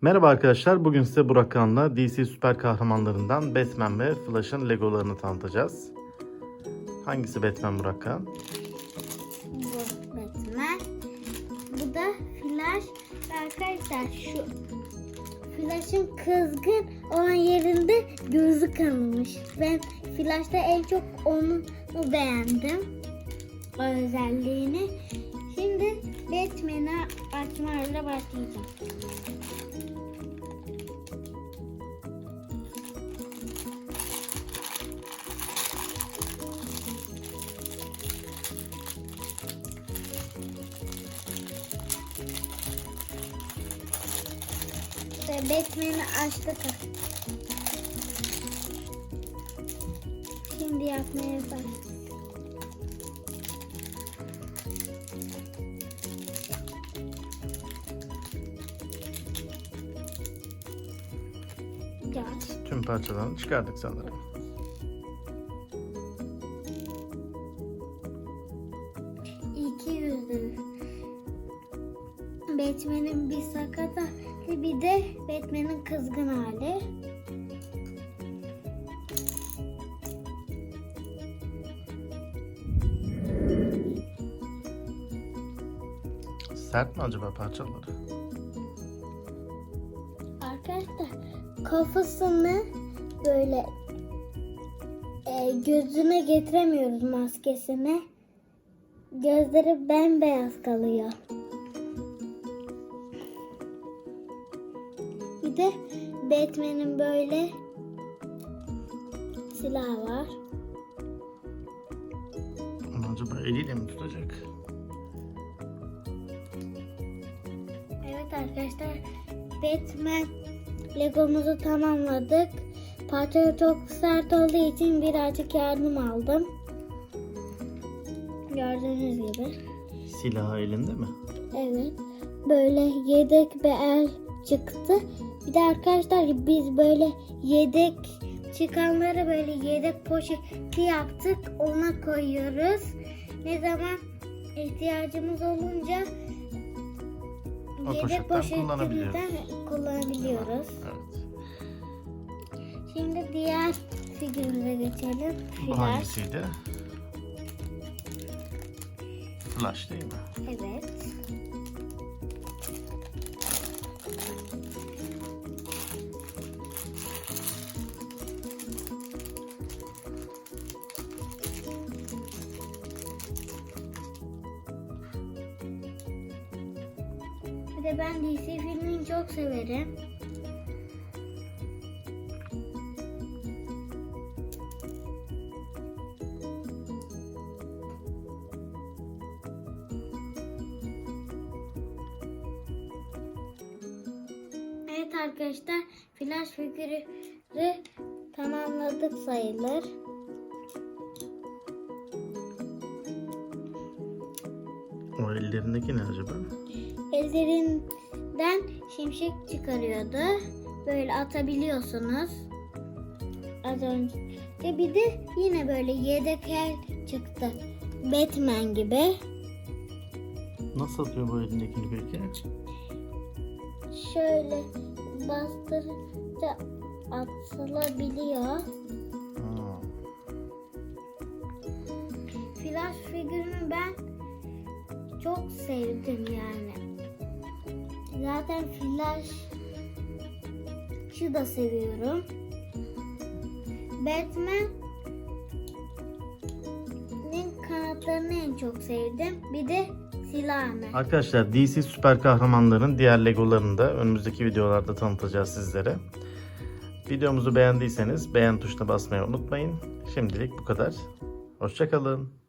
Merhaba arkadaşlar. Bugün size Burak Kağan'la DC süper kahramanlarından Batman ve Flash'ın Legolarını tanıtacağız. Hangisi Batman Burak Kağan? Bu Batman. Bu da Flash. Arkadaşlar şu Flash'ın kızgın olan yerinde gözü kanamış. Ben Flash'ta en çok onu beğendim. O özelliğini. Şimdi Batman'i açmayla başlayacağım. Batman'i açtık. Şimdi yapmaya başlayalım. Gel. Tüm parçalarını çıkardık sanırım. İki yüzlü. Batman'in bir sakat hali bir de Batman'in kızgın hali. Sert mi acaba parçaları? Arkadaşlar kafasını böyle e, gözüne getiremiyoruz maskesini. Gözleri bembeyaz kalıyor. De Batman'in böyle silahı var. Onu acaba eliyle mi tutacak? Evet arkadaşlar Batman Legomuzu tamamladık. Parça çok sert olduğu için birazcık yardım aldım. Gördüğünüz gibi. Silahı elinde mi? Evet. Böyle yedek bir el çıktı. Bir de arkadaşlar biz böyle yedek çıkanları böyle yedek poşeti yaptık. Ona koyuyoruz. Ne zaman ihtiyacımız olunca O yedek poşetten kullanabiliyoruz. kullanabiliyoruz. Evet. Şimdi diğer figürümüze geçelim. Bu Flash. hangisiydi? Flash değil mi? Evet. De ben DC filmini çok severim. Evet arkadaşlar flash figürü tamamladık sayılır. O ellerindeki ne acaba? Ellerinden şimşek çıkarıyordu. Böyle atabiliyorsunuz. Az önce. Ve bir de yine böyle yedek el çıktı. Batman gibi. Nasıl atıyor bu elindekini peki? Şöyle bastırınca atılabiliyor. Flash figürünü ben çok sevdim yani. Zaten Flash'ı da seviyorum. Batman'in kanatlarını en çok sevdim. Bir de silahını. Arkadaşlar DC süper kahramanların diğer legolarını da önümüzdeki videolarda tanıtacağız sizlere. Videomuzu beğendiyseniz beğen tuşuna basmayı unutmayın. Şimdilik bu kadar. Hoşçakalın.